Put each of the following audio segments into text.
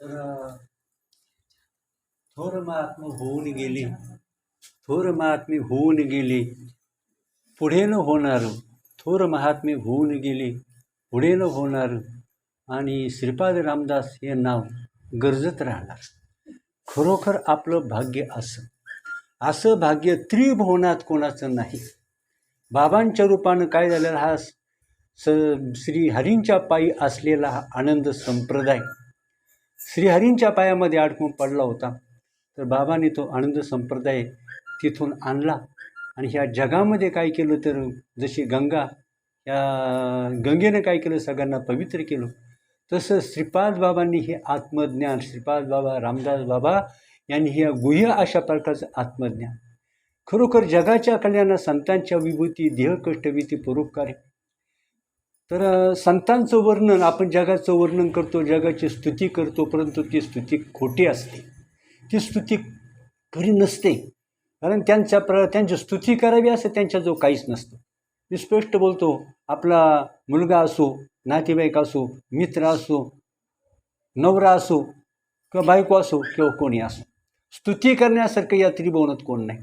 तर थोर महात्मा होऊन गेले थोर महात्मे होऊन गेले पुढे न होणार थोर महात्मे होऊन गेले पुढे न होणार आणि श्रीपाद रामदास हे नाव गरजत राहणार. खरोखर आपलं भाग्य असं. असं भाग्य त्रिभुवनात कोणाचं नाही. बाबांच्या रूपानं काय झालेलं हा स श्रीहरींच्या पायी असलेला हा आनंद संप्रदाय. श्रीहरींच्या पायामध्ये अडकून पडला होता. तर बाबांनी तो आनंद संप्रदाय तिथून आणला. आणि ह्या जगामध्ये काय केलं तर जशी गंगा या गंगेनं काय केलं सगळ्यांना पवित्र केलं तसं श्रीपाद बाबांनी हे आत्मज्ञान श्रीपाद बाबा रामदास बाबा यांनी ह्या गुह्य अशा प्रकारचं आत्मज्ञान. खरोखर जगाच्या कल्याणा संतांच्या विभूती देहकष्टविधी परोपकार तर संतांचं वर्णन आपण जगाचं वर्णन करतो जगाची स्तुती करतो परंतु ती स्तुती खोटी असते. ती स्तुती खरी नसते. कारण त्यांच्या प्र त्यांची स्तुती करावी असं त्यांच्याजवळ काहीच नसतं. मी स्पष्ट बोलतो आपला मुलगा असो नातेवाईक असो मित्र असो नवरा असो किंवा बायको असो किंवा कोणी असो. स्तुती करण्यासारखं या त्रिभुवनात कोण नाही.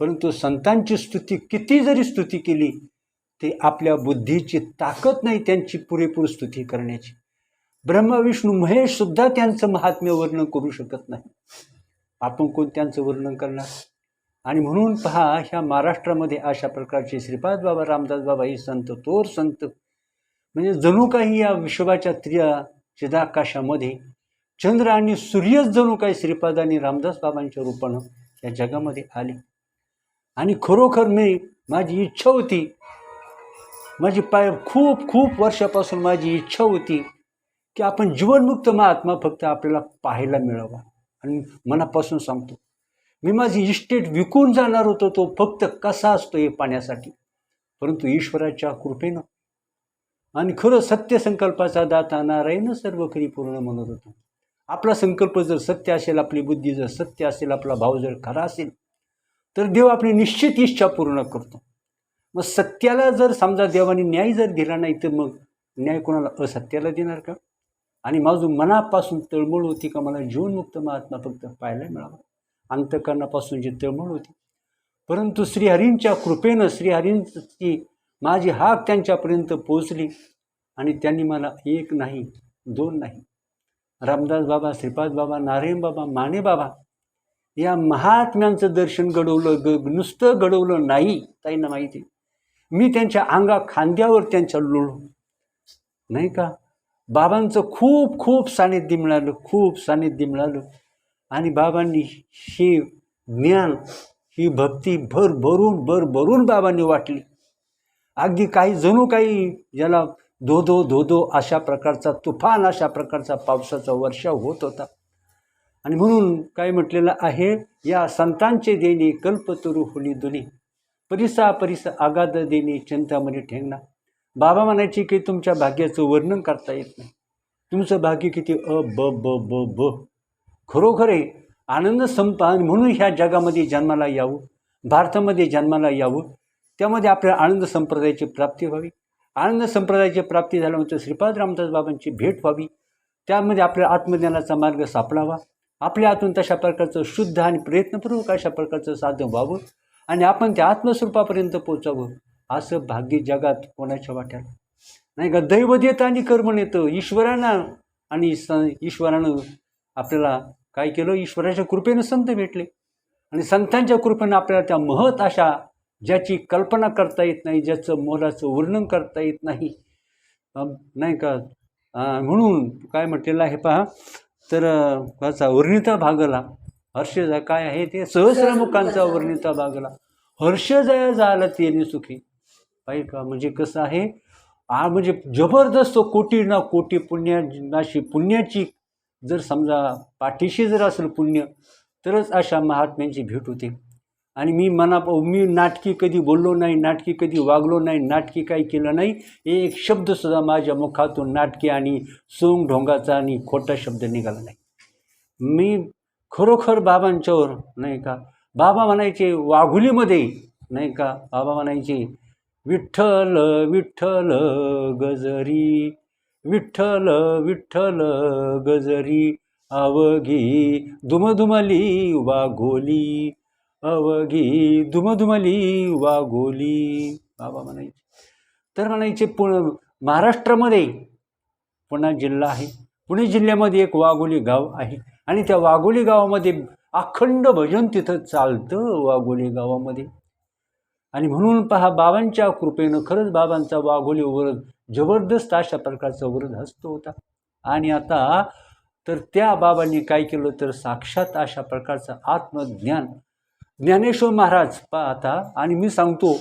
परंतु संतांची स्तुती किती जरी स्तुती केली ते आपल्या बुद्धीची ताकद नाही त्यांची पुरेपूर स्तुती करण्याची. ब्रह्मविष्णू महेश महेशसुद्धा त्यांचं महात्म्य वर्णन करू शकत नाही. आपण कोण त्यांचं वर्णन करणार? आणि म्हणून पहा ह्या महाराष्ट्रामध्ये अशा प्रकारचे श्रीपाद बाबा रामदास बाबा हे संत तोर संत. म्हणजे जणू काही या विश्वाच्या त्रिया चिदाकाशामध्ये चंद्र आणि सूर्यच जणू काही श्रीपाद आणि रामदास बाबांच्या रूपानं या जगामध्ये आले. आणि खरोखर मी माझी इच्छा होती माझी पाय खूप खूप वर्षापासून माझी इच्छा होती की आपण जीवनमुक्त महात्मा फक्त आपल्याला पाहायला मिळावा. आणि मनापासून सांगतो मी माझी इस्टेट विकून जाणार होतो तो फक्त कसा असतो हे पाण्यासाठी परंतु ईश्वराच्या कृपेनं आणि खरं सत्यसंकल्पाचा दाता नारायण सर्व खरी पूर्ण म्हणत होतो. आपला संकल्प जर सत्य असेल आपली बुद्धी जर सत्य असेल आपला भाव जर खरा असेल तर देव आपली निश्चित इच्छा पूर्ण करतो. मग सत्याला जर समजा देवाने न्याय जर दिला नाही तर मग न्याय कोणाला? असत्याला देणार का? आणि माझं मनापासून तळमळ होती का? मला जीवनमुक्त महात्मा फक्त पाहायला मिळावा. अंतकरणापासून जी तळमळ होती. परंतु श्रीहरींच्या कृपेनं श्रीहरींची माझी हाक त्यांच्यापर्यंत पोचली आणि त्यांनी मला एक नाही दोन नाही. रामदास बाबा श्रीपाद बाबा नारायण बाबा माने बाबा या महात्म्यांचं दर्शन घडवलं ग नुसतं घडवलं नाही ताईंना माहिती मी त्यांच्या अंगा खांद्यावर त्यांच्या लोळू. नाही का? बाबांचं खूप खूप सानिध्य मिळालं खूप सानिध्य मिळालं. आणि बाबांनी हे ज्ञान ही भक्ती भर भरून भर भरून बाबांनी वाटली. अगदी काही जणू काही ज्याला धोधो धोधो अशा प्रकारचा तुफान अशा प्रकारचा पावसाचा वर्षा होत होता. आणि म्हणून काय म्हटलेलं आहे या संतांचे देणे कल्पतरू होली दुनी. परिसा परिसा आगाद देणे चिंतामध्ये ठेंगणा बाबा म्हणायचे की तुमच्या भाग्याचं वर्णन करता येत नाही. तुमचं भाग्य किती अ ब ब ब ब. खरोखर आहे आनंद संपान म्हणून ह्या जगामध्ये जन्माला यावं भारतामध्ये जन्माला यावं. त्यामध्ये आपल्या आनंद संप्रदायाची प्राप्ती व्हावी. आनंद संप्रदायाची प्राप्ती झाल्यानंतर श्रीपाद रामदास बाबांची भेट व्हावी. त्यामध्ये आपल्या आत्मज्ञानाचा मार्ग सापडावा. आपल्या हातून तशा प्रकारचं शुद्ध आणि प्रयत्नपूर्वक अशा प्रकारचं साधन व्हावं. आणि आपण त्या आत्मस्वरूपापर्यंत पोचावं असं भाग्य जगात कोणाच्या वाट्याला नाही का? दैवत येतं आणि कर्मण येतं ईश्वरानं आणि स ईश्वरानं आपल्याला काय केलं? ईश्वराच्या कृपेनं संत भेटले. आणि संतांच्या कृपेनं आपल्याला त्या महत अशा ज्याची कल्पना करता येत नाही ज्याचं मोलाचं वर्णन करता येत नाही. नाही का? म्हणून काय म्हटलेलं आहे पहा तर त्याचा वर्णिता भागला हर्षजा काय आहे ते? सहस्रमुखांचा वर्णिता भागला हर्षजया झाला तेने सुखी. पाहिजे का? म्हणजे कसं आहे? हा म्हणजे जबरदस्त कोटी ना कोटी पुण्या नाशी पुण्याची जर समजा पाठीशी जर असेल पुण्य तरच अशा महात्म्यांची भेट होते. आणि मी मना मी नाटकी कधी बोललो नाही नाटकी कधी वागलो नाही नाटकी काही केलं नाही एक शब्दसुद्धा माझ्या मुखातून नाटकी आणि सोंग ढोंगाचा आणि खोटा शब्द निघाला नाही. मी खरोखर बाबांच्यावर नाही का? बाबा म्हणायचे वाघुलीमध्ये नाही का? बाबा म्हणायचे विठ्ठल विठ्ठल गजरी विठ्ठल विठ्ठल गजरी अवघी दुमधुमली वाघोली अवघी दुमधुमली वाघोली. बाबा म्हणायचे. तर म्हणायचे पुण महाराष्ट्रामध्ये पुणा जिल्हा आहे. पुणे जिल्ह्यामध्ये एक वाघोली गाव आहे. आणि त्या वाघोली गावामध्ये अखंड भजन तिथं चालतं वाघोली गावामध्ये. आणि म्हणून पहा बाबांच्या कृपेनं खरंच बाबांचा वाघोली वाघोलीवर जबरदस्त अशा प्रकारचा वरद हस्त होता. आणि आता तर त्या बाबांनी काय केलं तर साक्षात अशा प्रकारचं आत्मज्ञान. ज्ञानेश्वर महाराज पहा आता आणि मी सांगतो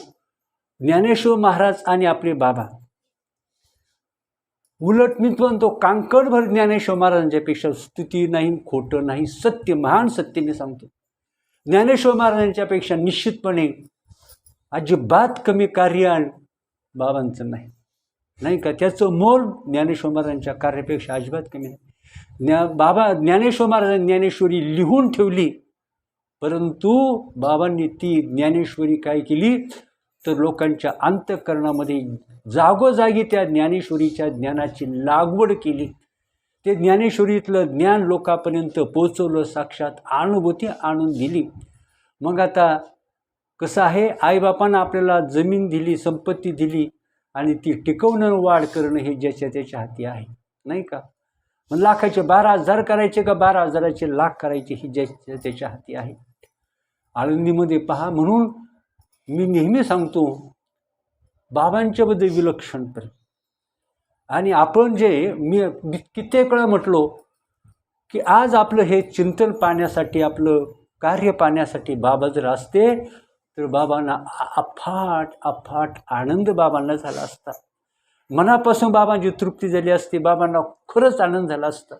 ज्ञानेश्वर महाराज आणि आपले बाबा उलट मी म्हणतो कांकडभर ज्ञानेश्वर महाराजांच्यापेक्षा स्तुती नाही खोटं नाही सत्य महान सत्य मी सांगतो. ज्ञानेश्वर महाराजांच्यापेक्षा निश्चितपणे अजिबात कमी कार्य बाबांचं नाही. नाही का? त्याचं मोल ज्ञानेश्वर महाराजांच्या कार्यापेक्षा अजिबात कमी नाही. ज्ञा बाबा ज्ञानेश्वर महाराजांनी ज्ञानेश्वरी लिहून ठेवली परंतु बाबांनी ती ज्ञानेश्वरी काय केली? तर लोकांच्या अंतःकरणामध्ये जागोजागी त्या ज्ञानेश्वरीच्या ज्ञानाची लागवड केली. ते ज्ञानेश्वरीतलं ज्ञान लोकांपर्यंत पोचवलं साक्षात अनुभूती आणून दिली. मग आता कसं आहे? आईबापानं आपल्याला जमीन दिली संपत्ती दिली आणि ती टिकवणं वाढ करणं हे ज्याच्या त्याच्या हाती आहे नाही का? मग लाखाचे बारा हजार करायचे का बारा हजाराचे लाख करायचे ही ज्याच्या त्याच्या हाती आहे? आळंदीमध्ये पहा म्हणून मी नेहमी सांगतो बाबांच्याबद्दल विलक्षण प्रेम. आणि आपण जे मी कित्येक वेळा म्हटलो की आज आपलं हे चिंतन पाहण्यासाठी आपलं कार्य पाहण्यासाठी बाबा जर असते तर बाबांना अफाट अफाट आनंद बाबांना झाला असता. मनापासून बाबांची तृप्ती झाली असती बाबांना खरंच आनंद झाला असता.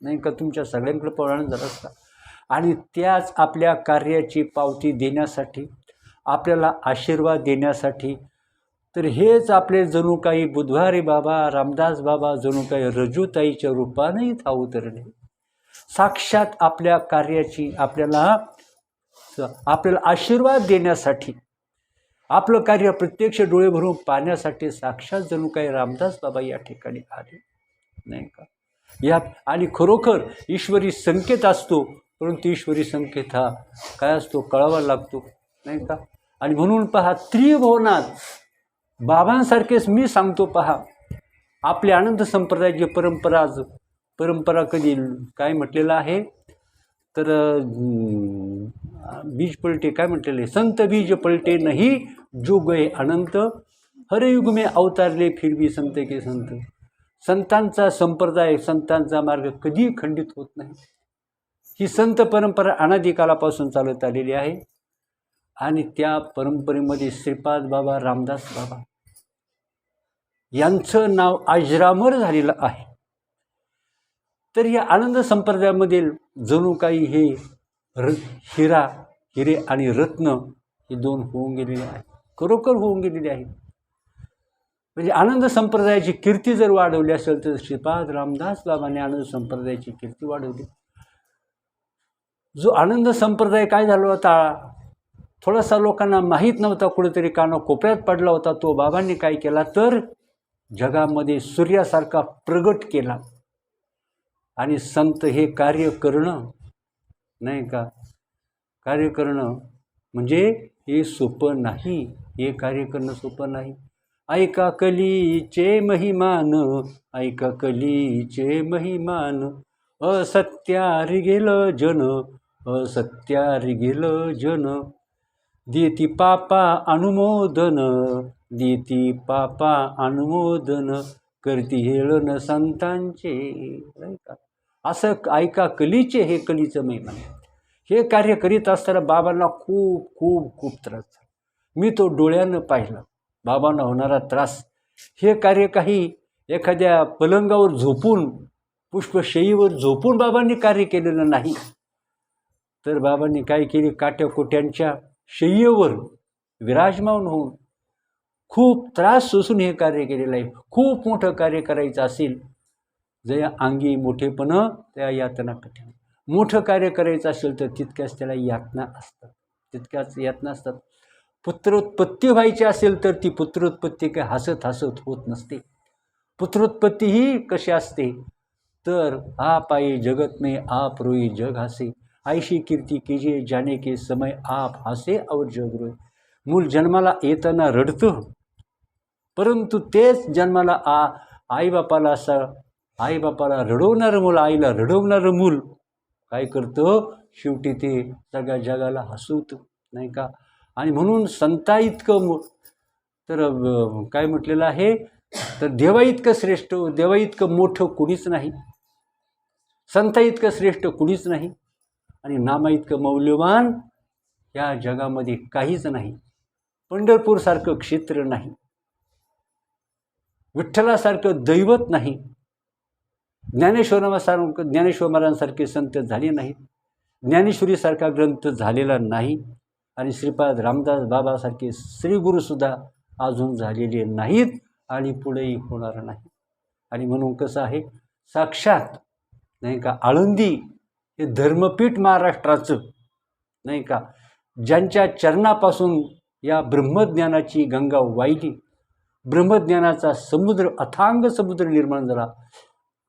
नाही का? तुमच्या सगळ्यांकडे पण आनंद झाला असता. आणि त्याच आपल्या कार्याची पावती देण्यासाठी आपल्याला आशीर्वाद देण्यासाठी. तर हेच आपले जणू काही बुधवारी बाबा रामदास बाबा जणू काही रजूताईच्या रूपाने इथं उतरले. साक्षात आपल्या कार्याची आपल्याला आपल्याला आशीर्वाद देण्यासाठी आपलं कार्य प्रत्यक्ष डोळे भरून पाहण्यासाठी साक्षात जणू काही रामदास बाबा या ठिकाणी आले. नाही का? या आणि खरोखर ईश्वरी संकेत असतो परंतु ईश्वरी संकेत हा काय असतो? कळावा लागतो. नाही का? आणि म्हणून पहा त्रिभुवनात बाबांसारखेच मी सांगतो पहा आपल्या आनंद संप्रदायाची परंपरा परंपरा कधी काय म्हटलेलं आहे? तर बीज पलटे काय म्हटलेले आहे? संत बीज पलटे नाही जो गए अनंत हरयुग मे अवतारले फिरवी संत के संत. संतांचा संप्रदाय संतांचा मार्ग कधी खंडित होत नाही. ही संत परंपरा अनादिकालापासून चालत आलेली आहे. आणि त्या परंपरेमध्ये श्रीपाद बाबा रामदास बाबा यांचं नाव अजरामर झालेलं आहे. तर या आनंद संप्रदायामधील जणू काही हे र हिरा हिरे आणि रत्न हे दोन होऊन गेलेले आहेत. खरोखर होऊन गेलेले आहेत. म्हणजे आनंद संप्रदायाची कीर्ती जर वाढवली असेल तर श्रीपाद रामदास बाबाने आनंद संप्रदायाची कीर्ती वाढवली. जो आनंद संप्रदाय काय झाला होता थोडासा लोकांना माहीत नव्हता कुठेतरी काना कोपऱ्यात पडला होता तो बाबांनी काय केला तर जगामध्ये सूर्यासारखा प्रगट केला. आणि संत हे कार्य करणं नाही का? कार्य करणं म्हणजे हे सोपं नाही. हे कार्य करणं सोपं नाही. ऐका कलीचे महिमान ऐका कलीचे महिमान. असत्यारी गेलं जन असत्यारी गेलं जन. देती पापा अनुमोदन देती पापा अनुमोदन करती हेळन संतांचे ऐका असं ऐका कलीचे हे कलीचं महिमा हे कार्य करीत असताना बाबांना खूप खूप खूप त्रास झाला. मी तो डोळ्यानं पाहिला. बाबांना होणारा त्रास. हे कार्य काही एखाद्या पलंगावर झोपून पुष्पशयीवर झोपून बाबांनी कार्य केलेलं नाही. तर बाबांनी काय केले? काट्या कोट्यांच्या शय्येवर विराजमान होऊन खूप त्रास सोसून हे कार्य केलेलं आहे. खूप मोठं कार्य करायचं असेल जया अंगी मोठेपणं त्या यातना कठीण मोठं कार्य करायचं असेल तर तितक्याच त्याला यातना असतात. तितक्याच यातना असतात. पुत्रोत्पत्ती व्हायची असेल तर ती पुत्रोत्पत्ती काय हसत हसत होत नसते. पुत्रोत्पत्ती ही कशी असते? तर आप आई जगत मे आप रोई जग हसे. आईशी कीर्ती कीजिए जाने के समय आप हसे और जग रोय मूल जन्माला येताना रडतं। परंतु तेच जन्माला आ आईबापाला असं आईबापाला रडवणारं मूल आईला रडवणारं मूल काय करतं? शेवटी ते सगळ्या जगाला हसवतं नाही का? आणि म्हणून संता इतकं तर काय म्हटलेलं आहे? तर देवा इतकं श्रेष्ठ देवा इतकं मोठं कुणीच नाही. संता इतकं श्रेष्ठ कुणीच नाही. आणि नामा इतकं मौल्यवान या जगामध्ये काहीच नाही. पंढरपूरसारखं क्षेत्र नाही. विठ्ठलासारखं दैवत नाही. ज्ञानेश्वरासारखं ज्ञानेश्वर महाराजांसारखे संत झाले नाहीत. ज्ञानेश्वरीसारखा ग्रंथ झालेला नाही. आणि श्रीपाद रामदास बाबासारखे श्रीगुरूसुद्धा अजून झालेले नाहीत आणि पुढेही होणार नाही. आणि म्हणून कसं आहे? साक्षात नाही का आळंदी हे धर्मपीठ महाराष्ट्राचं नाही का? ज्यांच्या चरणापासून या ब्रह्मज्ञानाची गंगा वाहिली ब्रह्मज्ञानाचा समुद्र अथांग समुद्र निर्माण झाला.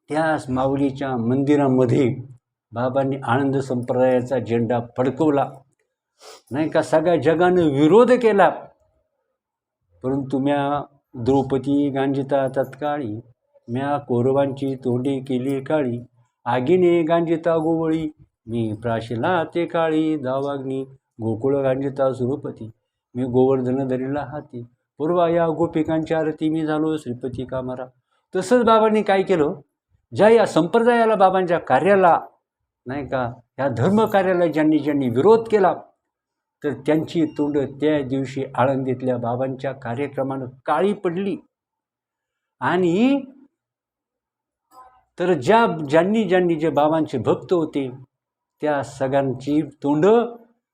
त्याच माऊलीच्या मंदिरामध्ये बाबांनी आनंद संप्रदायाचा झेंडा फडकवला. नाही का? सगळ्या जगानं विरोध केला. परंतु म्या द्रौपदी गांजिता तत्काळी म्या कौरवांची तोंडी केली काळी. आगीने गांजिता गोवळी. मी प्राशिला ते काळी दावाग्नी. गोकुळ गांजिता सुरपती. मी गोवर्धन धरीला हाती. पूर्वा या गोपिकांच्या आरती मी झालो श्रीपती कामारा. तसंच बाबांनी काय केलं? ज्या या संप्रदायाला बाबांच्या कार्याला नाही का या धर्म कार्याला ज्यांनी ज्यांनी विरोध केला तर त्यांची तोंड त्या दिवशी आळंदीतल्या बाबांच्या कार्यक्रमानं काळी पडली. आणि तर ज्या ज्यांनी ज्यांनी जे बाबांचे भक्त होते त्या सगळ्यांची तोंड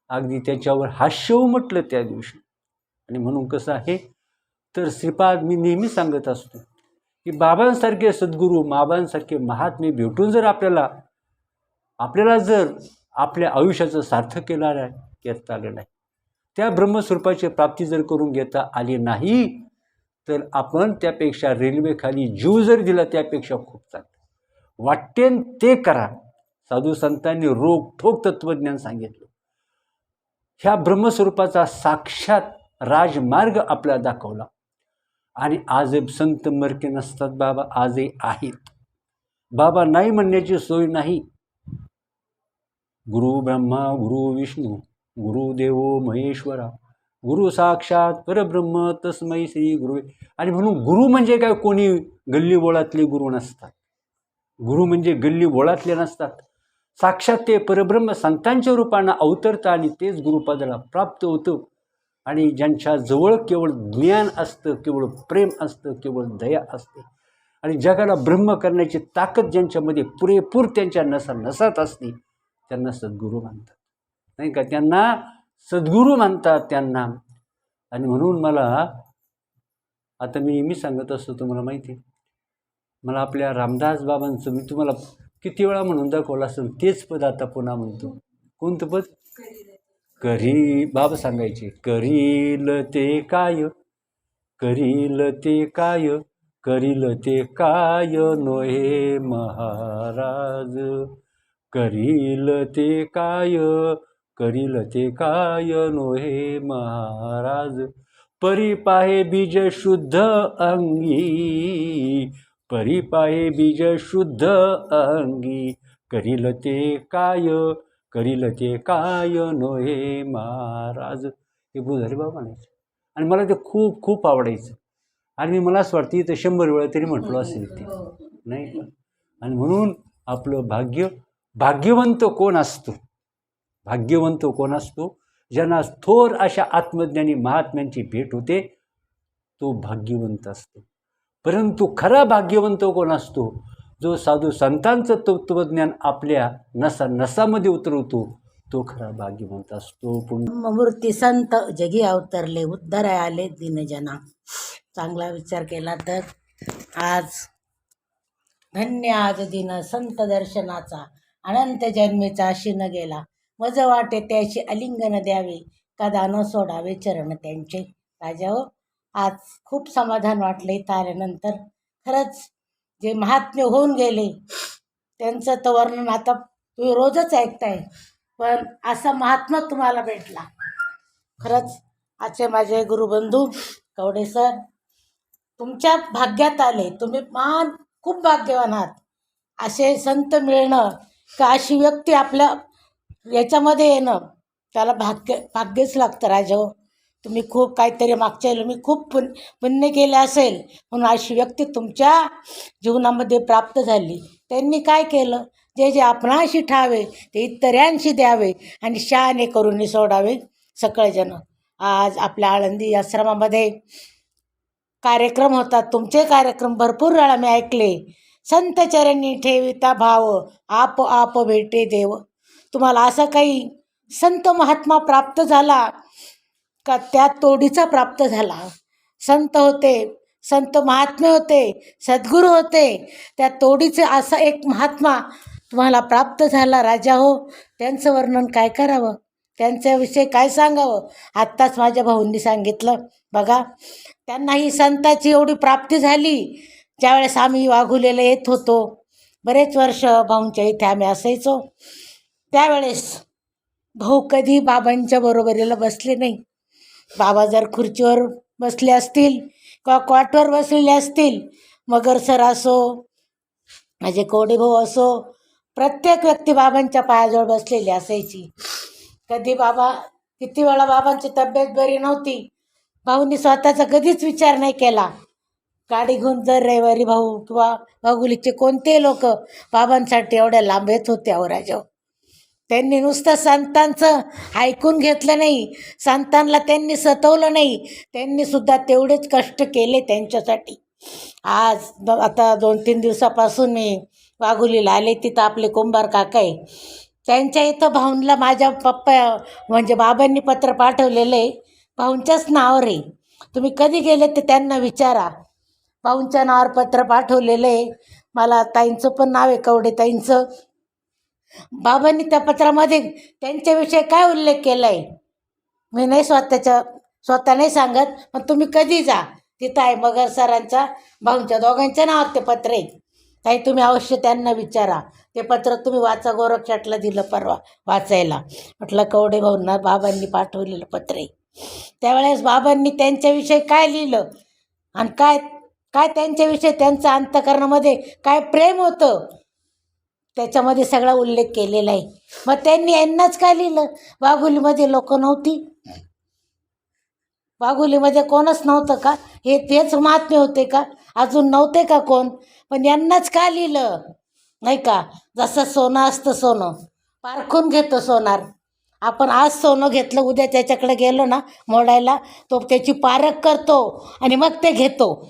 अगदी त्याच्यावर हास्य उमटलं त्या दिवशी. आणि म्हणून कसं आहे तर श्रीपाद मी नेहमी सांगत असतो की बाबांसारखे सद्गुरू बाबांसारखे महात्मे भेटून जर आपल्याला आपल्याला जर आपल्या आयुष्याचं सार्थक केला आहे घेता आलं नाही त्या ब्रह्मस्वरूपाची प्राप्ती जर करून घेता आली नाही तर आपण त्यापेक्षा रेल्वेखाली जीव जर दिला त्यापेक्षा खूप चांगलं. वाटेन ते करा. साधू संतांनी रोखोक ठोक तत्त्वज्ञान सांगितलं. ह्या ब्रह्मस्वरूपाचा साक्षात राजमार्ग आपल्याला दाखवला. आणि आज संत मरके नसतात बाबा आजही आहेत. बाबा नाही म्हणण्याची सोय नाही. गुरु ब्रह्मा गुरु विष्णू गुरुदेवो महेश्वरा गुरु साक्षात परब्रह्म तस्मै श्री गुरु आणि म्हणून गुरु म्हणजे काय? कोणी गल्ली बोळातले गुरु नसतात. गुरु म्हणजे गल्ली बोळातले नसतात. साक्षात ते परब्रह्म संतांच्या रूपानं अवतरतं आणि तेच गुरुपदाला प्राप्त होतं. आणि ज्यांच्या जवळ केवळ ज्ञान असतं केवळ प्रेम असतं केवळ दया असते. आणि जगाला ब्रह्म करण्याची ताकद ज्यांच्यामध्ये पुरेपूर त्यांच्या नसा नसात असते त्यांना सद्गुरू मानतात. नाही का? त्यांना सद्गुरू मानतात त्यांना. आणि म्हणून मला आता मी मी सांगत असतो तुम्हाला माहिती आहे. मला आपल्या रामदास बाबांचं मी तुम्हाला किती वेळा म्हणून दाखवलं असेल तेच पद आता पुन्हा म्हणतो. कोणतं पद? करी बाब सांगायचे करील ते काय? करील ते काय? करील ते काय? नोहे महाराज. करील ते काय? करील ते काय? नोहे महाराज. परी पाहे बीज शुद्ध अंगी परी बीज शुद्ध अंगी. करील ते काय करील ते काय नोहे महाराज. हे बुधारी बाबा म्हणायचे. आणि मला ते खूप खूप आवडायचं. आणि मला असं वाटतं इथं शंभर वेळा तरी म्हटलं असेल ते. नाही का? आणि म्हणून आपलं भाग्य भाग्यवंत कोण असतो? भाग्यवंत कोण असतो? ज्यांना थोर अशा आत्मज्ञानी महात्म्यांची भेट होते तो भाग्यवंत असतो. परंतु खरा भाग्यवंत कोण असतो? जो साधू संतांचं तत्त्वज्ञान आपल्या नसा नसामध्ये उतरवतो तो खरा भाग्यवंत असतो. पुन्हा मूर्ती संत जगी अवतरले उद्धाराय आले दिनजना चांगला विचार केला तर आज धन्य आज दिन संत दर्शनाचा अनंत जन्मेचा शिन गेला. मज वाटे त्याशी अलिंगन द्यावे कदा न सोडावे चरण त्यांचे. राजा हो, आज खूप समाधान वाटले इथं आल्यानंतर खरंच जे महात्म्य होऊन गेले त्यांचं तर वर्णन आता तुम्ही रोजच ऐकताय पण असा महात्मा तुम्हाला भेटला. खरंच आजचे माझे गुरुबंधू कवडे सर तुमच्या भाग्यात आले. तुम्ही मान खूप भाग्यवान आहात. असे संत मिळणं का अशी व्यक्ती आपल्या याच्यामध्ये येणं त्याला भाग्य भाग्यच लागतं राजा हो. तुम्ही खूप काहीतरी मागच्या मी खूप पुण्य पुण्य केले असेल म्हणून अशी व्यक्ती तुमच्या जीवनामध्ये प्राप्त झाली. त्यांनी काय केलं? जे जे आपणाशी ठावे ते इतरांशी द्यावे आणि शहाणे करून सोडावे सगळेजण आज आपल्या आळंदी आश्रमामध्ये कार्यक्रम होतात. तुमचे कार्यक्रम भरपूर वेळा मी ऐकले. संत चरणी ठेविता भाव आप आप भेटे देव. तुम्हाला असं काही संत महात्मा प्राप्त झाला? का त्या तोडीचा प्राप्त झाला. संत होते संत महात्मे होते सद्गुरू होते. त्या तोडीचे असा एक महात्मा तुम्हाला प्राप्त झाला राजा हो. त्यांचं वर्णन काय करावं? त्यांच्याविषयी काय सांगावं? आत्ताच माझ्या भाऊंनी सांगितलं. बघा त्यांना ही संताची एवढी प्राप्ती झाली. ज्यावेळेस आम्ही वाघुलेला येत होतो बरेच वर्ष भाऊंच्या इथे आम्ही असायचो. त्यावेळेस भाऊ कधी बाबांच्या बरोबरीला बसले नाही. बाबा जर खुर्चीवर बसले असतील किंवा कॉटवर बसलेले असतील मगर सर असो माझे कोडेभाऊ असो प्रत्येक व्यक्ती बाबांच्या पायाजवळ बसलेली असायची. कधी बाबा किती वेळा बाबांची तब्येत बरी नव्हती. भाऊनी स्वतःचा कधीच विचार नाही केला. गाडी घेऊन जर रविवारी भाऊ किंवा भागुलीचे कोणते लोक बाबांसाठी एवढ्या लांब येत होते अवराजव त्यांनी नुसतं संतांचं ऐकून घेतलं नाही. संतांना त्यांनी सतवलं नाही. त्यांनीसुद्धा तेवढेच कष्ट केले त्यांच्यासाठी. आज द आता दोन तीन दिवसापासून मी वाघुलीला आले. तिथं आपले कुंभार काका आहे. त्यांच्या इथं भाऊनला माझ्या पप्पा म्हणजे बाबांनी पत्र पाठवलेलं आहे. भाऊंच्याच नावावर आहे. तुम्ही कधी गेले ते त्यांना विचारा. भाऊंच्या नावावर पत्र पाठवलेलं आहे. मला ताईंचं पण नाव आहे कवडे ताईंचं बाबांनी त्या पत्रामध्ये त्यांच्याविषयी काय उल्लेख केला आहे मी नाही स्वतःच्या स्वतः नाही सांगत पण तुम्ही कधी जा. तिथं आहे मगर सरांच्या भाऊंच्या दोघांच्या नावात ते पत्र आहे. काही तुम्ही अवश्य त्यांना विचारा. ते पत्र तुम्ही वाचा गोरक्षाटला दिलं परवा वाचायला. म्हटलं कवडे भाऊंना बाबांनी पाठवलेलं पत्र आहे. त्यावेळेस बाबांनी त्यांच्याविषयी काय लिहिलं? आणि काय काय त्यांच्याविषयी त्यांचं अंतकरणामध्ये काय प्रेम होतं? त्याच्यामध्ये सगळा उल्लेख केलेला आहे. मग त्यांनी यांनाच काय लिहिलं? वाघुलीमध्ये लोक नव्हती. वाघुलीमध्ये कोणच नव्हतं का? हे तेच महात्मे होते का? अजून नव्हते का कोण? पण यांनाच का लिहिलं? नाही का? जसं सोनं असतं सोनं. पारखून घेतो सोनार. आपण आज सोनं घेतलं उद्या त्याच्याकडे गेलो ना मोडायला तो त्याची पारख करतो आणि मग ते घेतो.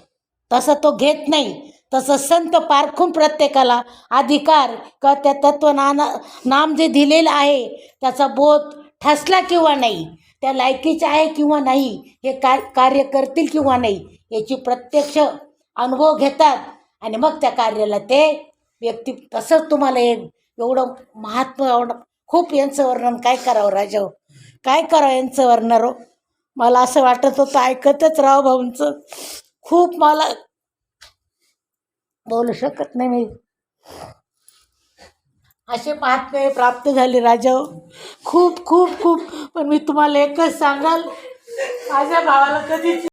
तसं तो घेत नाही. तसं संत पारखून प्रत्येकाला अधिकार किंवा त्या तत्वनाना नाम जे दिलेलं आहे त्याचा बोध ठसला किंवा नाही त्या लायकीचे आहे किंवा नाही हे का कार्य करतील किंवा नाही याची प्रत्यक्ष अनुभव घेतात. आणि मग त्या कार्याला ते व्यक्ती तसंच तुम्हाला हे एवढं महात्मा एवढं खूप यांचं वर्णन. काय करावं राजाव काय करावं यांचं वर्णन? मला असं वाटत होतं ऐकतच राव भाऊंचं. खूप मला बोलू शकत नाही मी. असे महात्मे प्राप्त झाले राजा खूप खूप खूप. पण मी तुम्हाला एकच सांगाल माझ्या भावाला कधीच